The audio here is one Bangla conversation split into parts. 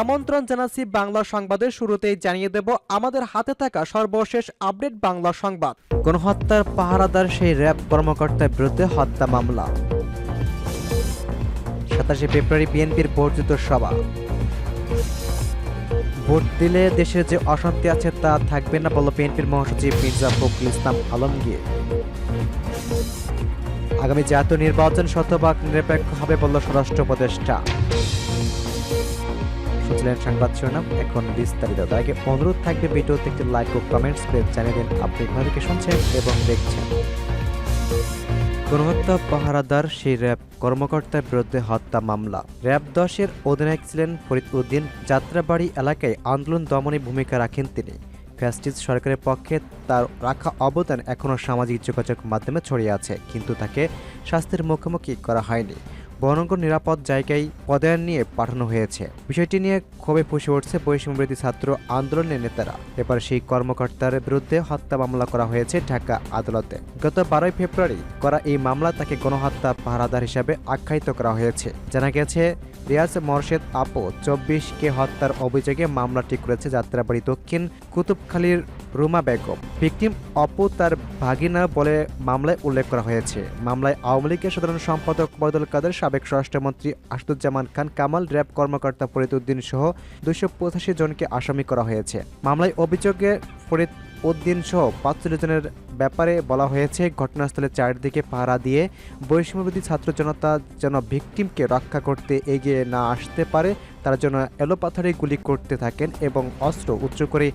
আমন্ত্রণ জানাচ্ছি বাংলা সংবাদের শুরুতেই জানিয়ে দেব আমাদের হাতে থাকা সর্বশেষ আপডেট বাংলা সংবাদ। গণহত্যার পাহারাদার সেই র্যাব কর্মকর্তার বিরুদ্ধে হত্যা মামলা। সাতাশে ফেব্রুয়ারি বিএনপির বর্ধিত সভা। ভোট দিলে দেশের যে অশান্তি আছে তা থাকবে না বলল বিএনপির মহাসচিব মির্জা ফখরুল ইসলাম আলমগীর। আগামী জাতীয় নির্বাচন শতভাগ নিরপেক্ষ হবে বলল স্বরাষ্ট্র উপদেষ্টা। শুনছিলেন সংবাদ শিরোনাম এখন বিস্তারিত। তার আগে অনুরোধ থাকবে ভিডিওতে একটি লাইক ও কমেন্টস করে জানিয়ে দিন আপনি থেকে শুনছেন এবং দেখছেন। গণহত্যা পাহারাদার সেই র্যাব কর্মকর্তার বিরুদ্ধে হত্যা মামলা। র্যাব দশের অধিনায়ক ছিলেন ফরিদ উদ্দিন। যাত্রাবাড়ি এলাকায় আন্দোলন দমনে ভূমিকা রাখেন তিনি। ফ্যাসিস্ট সরকারের পক্ষে তার রাখা অবদান এখনও সামাজিক যোগাযোগ মাধ্যমে ছড়িয়ে আছে, কিন্তু তাকে শাস্তির মুখোমুখি করা হয়নি। বরং নিরাপদ জায়গায় পদায়ন নিয়ে পাঠানো হয়েছে। বিষয়টি নিয়ে ক্ষোভে ফুসে উঠছে বৈষম্যবিরোধী ছাত্র আন্দোলনের নেতারা। এবার সেই কর্মকর্তার বিরুদ্ধে হত্যা মামলা করা হয়েছে ঢাকা আদালতে। গত বারোই ফেব্রুয়ারি করা এই মামলা তাকে গণহত্যা পাহারাদার হিসাবে আখ্যায়িত করা হয়েছে। জানা গেছে, রিয়াজ মর্শেদ আপো চব্বিশকে হত্যার অভিযোগে মামলাটি করেছে যাত্রাবাড়ি দক্ষিণ কুতুবখালীর রুমা বেগম, ভিকটিম অপু তার ভাগিনা বলে মামলায় উল্লেখ করা হয়েছে। মামলায় আওয়ামী লীগের সাধারণ সম্পাদক বদল কাদের, সাবেক স্বরাষ্ট্রমন্ত্রী আসাদুজ্জামান খান, কামাল, র্যাব কর্মকর্তা ফরিদ উদ্দিন সহ দুইশো পঁচাশি জনকে আসামি করা হয়েছে। মামলায় অভিযোগে ফরিদ উদ্দিন সহ পাঁচচল্লিশ জনের ব্যাপারে বলা হয়েছে, ঘটনাস্থলে চারদিকে পাহারা দিয়ে বৈষম্যবিধি ছাত্র জনতা যেন ভিকটিমকে রক্ষা করতে এগিয়ে না আসতে পারে, তারা যেন এলোপাথারি গুলি করতে থাকেন এবং অস্ত্র উচ্চ করে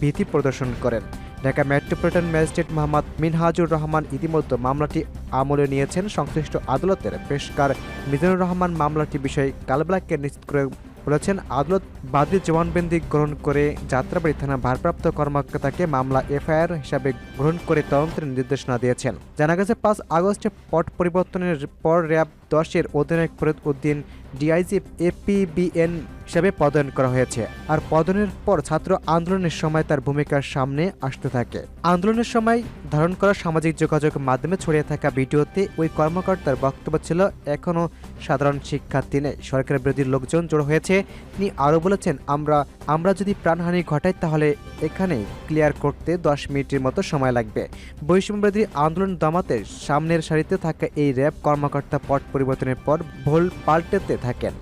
ভীতি প্রদর্শন করেন। ঢাকা মেট্রোপলিটন ম্যাজিস্ট্রেট মোহাম্মদ মিনহাজুর রহমান ইতিমধ্যে মামলাটি আমলে নিয়েছেন। সংশ্লিষ্ট আদালতের পেশকার মিজানুর রহমান মামলাটি বিষয়ে কালবেলাকে নিশ্চিত করে বলেছেন, আদালত বাদী জবানবন্দি গ্রহণ করে যাত্রাবাড়ি থানা ভারপ্রাপ্ত কর্মকর্তাকে মামলা এফআইআর হিসাবে গ্রহণ করে তদন্তের নির্দেশনা দিয়েছেন। জানা গেছে, পাঁচ আগস্টে পট পরিবর্তনের পর র্যাব দশের অধিনায়ক ফরিদ উদ্দিন ডিআইজি এপিবিএন হিসাবে পদায়ন করা হয়েছে। আর পদনের পর ছাত্র আন্দোলনের সময় তার ভূমিকার সামনে আসতে থাকে। আন্দোলনের সময় ধারণ করা সামাজিক যোগাযোগ মাধ্যমে ছড়িয়ে থাকা ভিডিওতে ওই কর্মকর্তার বক্তব্য ছিল এখনও সাধারণ শিক্ষার্থী নেই। সরকারের বিরোধী লোকজন জড়ো হয়েছে। তিনি আরও বলেছেন, আমরা আমরা যদি প্রাণহানি ঘটাই তাহলে এখানে ক্লিয়ার করতে দশ মিনিটের মতো সময় লাগবে। বৈষম্যবিরোধী আন্দোলন দমাতে সামনের সারিতে থাকা এই র্যাব কর্মকর্তা পট পরিবর্তনের পর ভোল পাল্টেতে থাকেন।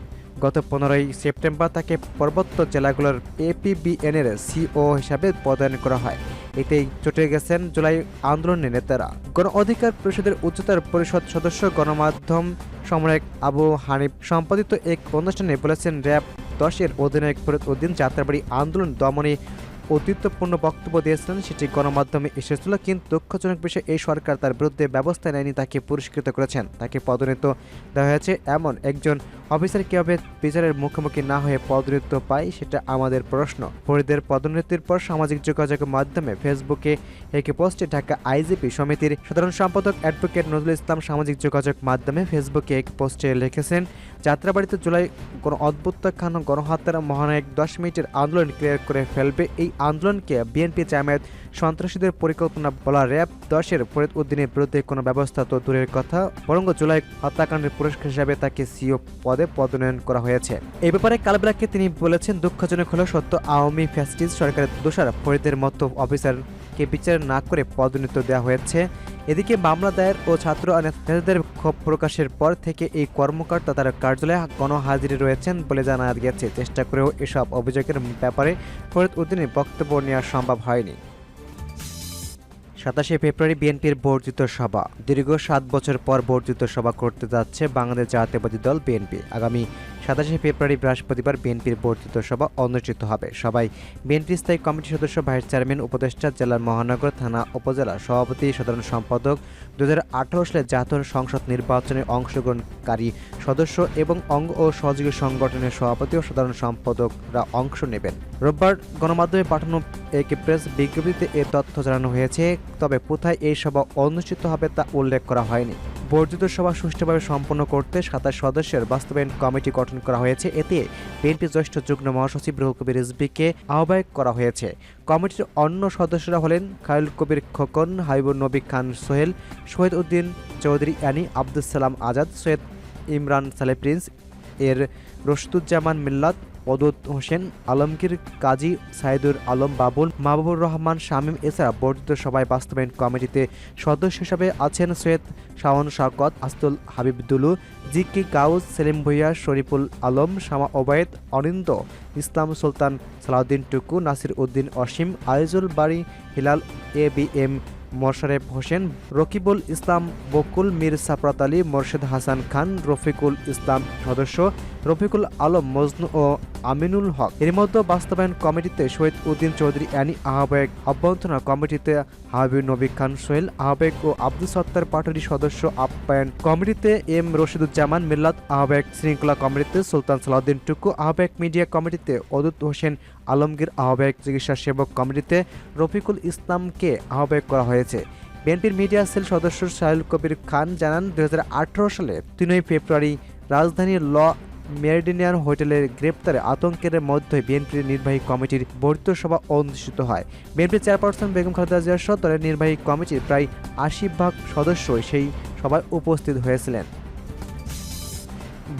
গত পনেরোই সেপ্টেম্বর তাকে পর্বত্য জেলাগুলোর এপিবিএনের সিও হিসাবে পদায়ন করা হয়। এতেই চটে গেছেন জুলাই আন্দোলনের নেতারা। গণ অধিকার পরিষদের উচ্চতর পরিষদ সদস্য গণমাধ্যম সমরেক আবু হানিফ সম্পাদিত এক অনুষ্ঠানে বলেছেন, র্যাব দশের অধিনায়ক ফরিদ উদ্দিন যাত্রাবাড়ি আন্দোলন দমনে অতীতপূর্ণ বক্তব্য দিয়েছিলেন, সেটি গণমাধ্যমে এসেছিল, কিন্তু দুঃখজনক বিষয়ে, এই সরকার তার বিরুদ্ধে ব্যবস্থা নেয়নি, তাকে পুরস্কৃত করেছেন। তাকে পদোন্নত দেওয়া হয়েছে, এমন একজন অফিসার কীভাবে বিচারের মুখোমুখি না হয়ে পদোন্নত পায়, সেটা আমাদের প্রশ্ন। ফরিদের পদোন্নতির পর সামাজিক যোগাযোগ মাধ্যমে ফেসবুকে একে পোস্টে ঢাকা আইজিপি সমিতির সাধারণ সম্পাদক অ্যাডভোকেট নজরুল ইসলাম সামাজিক যোগাযোগ মাধ্যমে ফেসবুকে এক পোস্টে লিখেছেন, যাত্রাবাড়িতে জুলাই কোনো অদ্ভুত্থান গণহত্যার মহানায়ক দশ মিনিটের আন্দোলন ক্লিয়ার করে ফেলবে, এই আন্দোলনকে বিএনপি জামায়াত সন্ত্রাসীদের পরিকল্পনা বলা র্যাব দশের ফরিদ উদ্দিনের বিরুদ্ধে কোনো ব্যবস্থা তো দূরের কথা, বরং জুলাই হত্যাকাণ্ডের পুরস্কার হিসাবে তাকে সিও পদে পদোন্নয়ন করা হয়েছে। এ ব্যাপারে কালবেলাকে তিনি বলেছেন, দুঃখজনক হলো সত্য, আওয়ামী ফ্যাসিস্ট সরকারের দোষার ফরিদের মতো অফিসারকে বিচার না করে পদোন্নত দেওয়া হয়েছে। এদিকে মামলা দায়ের ও ছাত্র নেতাদের ক্ষোভ প্রকাশের পর থেকে এই কর্মকর্তা তার কার্যালয়ে গণহাজিরে রয়েছেন বলে জানা গেছে চেষ্টা করেও এসব অভিযোগের ব্যাপারে ফরিদ উদ্দিনের বক্তব্য নেওয়া সম্ভব হয়নি। সাতাশে ফেব্রুয়ারি বিএনপির বর্ধিত সভা। দীর্ঘ সাত বছর পর বর্ধিত সভা করতে যাচ্ছে বাংলাদেশ জাতীয়বাদী দল বিএনপি। আগামী সাতাশে ফেব্রুয়ারি বৃহস্পতিবার বিএনপির বর্ধিত সভা অনুষ্ঠিত হবে। সবাই বিএনপি স্থায়ী কমিটির সদস্য, ভাইস চেয়ারম্যান, উপদেষ্টা, জেলার মহানগর, থানা উপজেলা সভাপতি, সাধারণ সম্পাদক দু হাজার আঠারো সালে জাতীয় সংসদ নির্বাচনে অংশগ্রহণকারী সদস্য এবং অঙ্গ ও সহযোগী সংগঠনের সভাপতি ও সাধারণ সম্পাদকরা অংশ নেবেন। রোববার গণমাধ্যমে পাঠানো এক প্রেস বিজ্ঞপ্তিতে এ তথ্য জানানো হয়েছে, তবে কোথায় এই সভা অনুষ্ঠিত হবে তা উল্লেখ করা হয়নি। বর্ধিত সভা সুষ্ঠুভাবে সম্পন্ন করতে সাতাশ সদস্যের বাস্তবায়ন কমিটি গঠন করা হয়েছে। এতে বিএনপি জ্যেষ্ঠ যুগ্ম মহাসচিব রুহুল কবির রিজবিকে আহ্বায়ক করা হয়েছে। কমিটির অন্য সদস্যরা হলেন খায়ুল কবির খোকন হাইবুর নবী খান সোহেল, শহীদ উদ্দিন চৌধুরী অ্যানি আব্দুল সালাম আজাদ, সৈয়দ ইমরান সালে প্রিন্স এর রশিদুজ্জামান মিল্লাত পদত হোসেন, আলমগীর কাজী সাইদুর আলম বাবুল, মাহবুবুর রহমান, শামীম এছাড়া বর্ধিত সভায় বাস্তবায়ন কমিটিতে সদস্য হিসাবে আছেন সৈয়দ শাওন শওকত, আস্তুল হাবিবদুলু G K Gaus, Selim Bhuiyan, Shariful Alam, Shama Obaid, Anindya Islam Sultan, Salauddin Tuku, Nasir Uddin Asim, Aizul Bari Hilal A B M Mosharef Hossain Rakibul Islam Bakul Mir Saprat Ali Morshed Hasan Khan Rafiqul Islam সদস্য। রফিকুল আলম, মজনু ও আমিনুল হক। এর মধ্যে বাস্তবায়ন কমিটিতে শহীদ উদ্দিন চৌধুরী, অ্যানি আহ্বায়ক অভ্যন্তরীণ কমিটিতে হাবিব নবী খান, সোহেল আহ্বায়ক ও আব্দুল সত্তার পাটরি সদস্য আপ্যায়ন কমিটিতে এম রশিদুজ্জামান, মিল্লাত আহ্বায়ক শৃঙ্খলা কমিটিতে সুলতান সালাউদ্দিন টুকু, আহ্বায়ক মিডিয়া কমিটিতে অদুত হোসেন আলমগীর, আহ্বায়ক চিকিৎসা সেবক কমিটিতে রফিকুল ইসলামকে আহ্বায়ক করা হয়েছে। বিএনপির মিডিয়া সেল সদস্য সাহিল কবির খান জানান, দুই হাজার আঠারো সালে তিনই ফেব্রুয়ারি রাজধানীর ল মেরিডিনিয়ান হোটেলের গ্রেপ্তারে আতঙ্কের মধ্যে বিএনপির নির্বাহী কমিটির বর্ধিত সভা অনুষ্ঠিত হয়। বিএনপির চেয়ারপারসন বেগম খালেদা জিয়ার দলের নির্বাহী কমিটির প্রায় আশি ভাগ সদস্য সেই সভায় উপস্থিত হয়েছিলেন।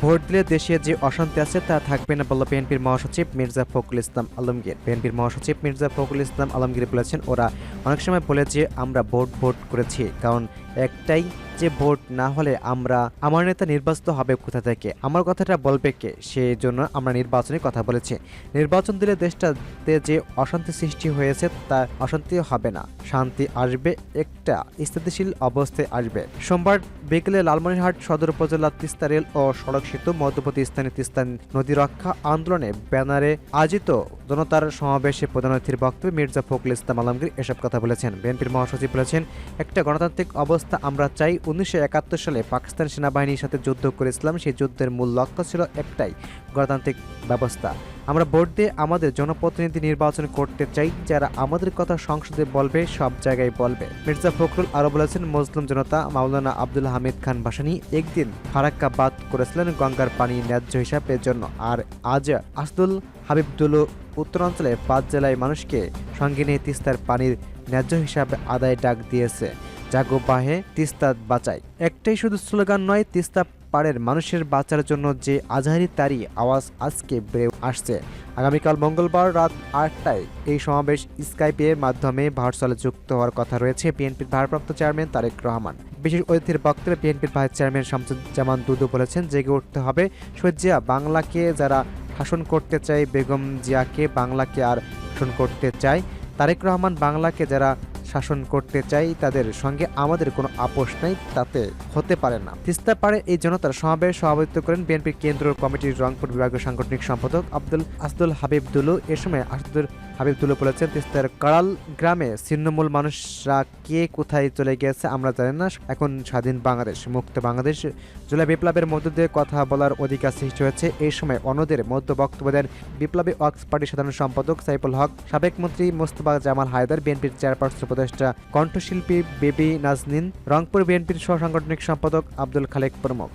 ভোট দিলে দেশে যে অশান্তি আছে তা থাকবে না বলল বিএনপির মহাসচিব মির্জা ফখরুল ইসলাম আলমগীর। বিএনপির মহাসচিব মির্জা ফখরুল ইসলাম আলমগীর বলেছেন, ওরা অনেক সময় বলে যে আমরা ভোট ভোট করেছি, কারণ একটাই যে ভোট না হলে আমরা, আমার নেতা নির্বাচিত হবে কোথা থেকে? আমার কথাটা বলবে কে? সেই জন্য আমরা নির্বাচনের কথা বলেছি। নির্বাচন দিলে দেশটাতে যে অশান্তি সৃষ্টি হয়েছে, তা অশান্তি হবে না। শান্তি আসবে, একটা স্থিতিশীল অবস্থায় আসবে। সোমবার বিকেলে লালমনিরহাট সদর উপজেলা তিস্তা রেল ও সড়ক সেতু মধ্যবর্তী স্থানে তিস্তা নদী রক্ষা আন্দোলনে ব্যানারে আয়োজিত জনতার সমাবেশে প্রধান অতিথির বক্তব্যে মির্জা ফখরুল ইসলাম আলমগীর এসব কথা বলেছেন। বিএনপির মহাসচিব বলেছেন, একটা গণতান্ত্রিক অবস্থা আমরা চাই উনিশশো একাত্তর সালে পাকিস্তান সেনাবাহিনীর সাথে যুদ্ধ করেছিলাম, সেই যুদ্ধের মূল লক্ষ্য ছিল একটাই, গণতান্ত্রিক ব্যবস্থা। আমরা ভোট দিয়ে আমাদের জনপ্রতিনিধি নির্বাচন করতে চাই, যারা আমাদের কথা সংসদে বলবে, সব জায়গায় বলবে। মির্জা ফখরুল আরও বলেছেন, মুসলিম জনতা, মাওলানা আব্দুল হামিদ খান ভাসানি একদিন ফারাক্কা বাদ করেছিলেন গঙ্গার পানি ন্যায্য হিসাবের জন্য, আর আজ আসদুল হাবিবদুল উত্তরাঞ্চলে পাঁচ জেলায় মানুষকে সঙ্গে নিয়ে তিস্তার পানির ন্যায্য হিসাবে আদায় ডাক দিয়েছে। জাগো বাহে তিস্তা বাঁচাই একটাই শুধু স্লোগান নয়, তিস্তা পাড়ের মানুষের বাঁচার জন্য যে আজহারি তারই আওয়াজ আজকে বেড়ে আসছে। আগামীকাল মঙ্গলবার রাত আটটায় এই সমাবেশ স্কাইপের মাধ্যমে ভার্চুয়ালে যুক্ত হওয়ার কথা রয়েছে বিএনপির ভারপ্রাপ্ত চেয়ারম্যান তারেক রহমান। বিশেষ অতিথির বক্তব্যে বিএনপির ভাইস চেয়ারম্যান শামসুজ্জামান দুদু বলেছেন, জেগে উঠতে হবে। জিয়া, বাংলাকে যারা শাসন করতে চায়, বেগম জিয়াকে বাংলাকে আর শাসন করতে চায়, তারেক রহমান বাংলাকে যারা শাসন করতে চাই, তাদের সঙ্গে আমাদের কোনো আপোষ নাই, তাতে হতে পারে না। তিস্তা পাড়ে এই জনতার সমাবেশ সভাপতিত্ব করেন বিএনপির কেন্দ্রীয় কমিটির রংপুর বিভাগীয় সাংগঠনিক সম্পাদক আব্দুল আসদুল হাবিবদুলু। এ সময় আসদুল হাবিবদুলু বলেছেন, তিস্তার কাড়াল গ্রামে ছিন্নমূল মানুষরা কে কোথায় চলে গিয়েছে আমরা জানি না। এখন স্বাধীন বাংলাদেশ, মুক্ত বাংলাদেশ। জুলাই বিপ্লবের মধ্য দিয়ে কথা বলার অধিকার সৃষ্টি হয়েছে। এই সময় অন্যদের মধ্য বক্তব্য দেন বিপ্লবী ওয়ার্কস পার্টির সাধারণ সম্পাদক সাইফুল হক, সাবেক মন্ত্রী মোস্তফা জামাল হায়দার, বিএনপির চেয়ারপারসন উপদেষ্টা কণ্ঠশিল্পী বেবি নাজনিন, রংপুর বিএনপির সহ সাংগঠনিক সম্পাদক আব্দুল খালেক প্রমুখ।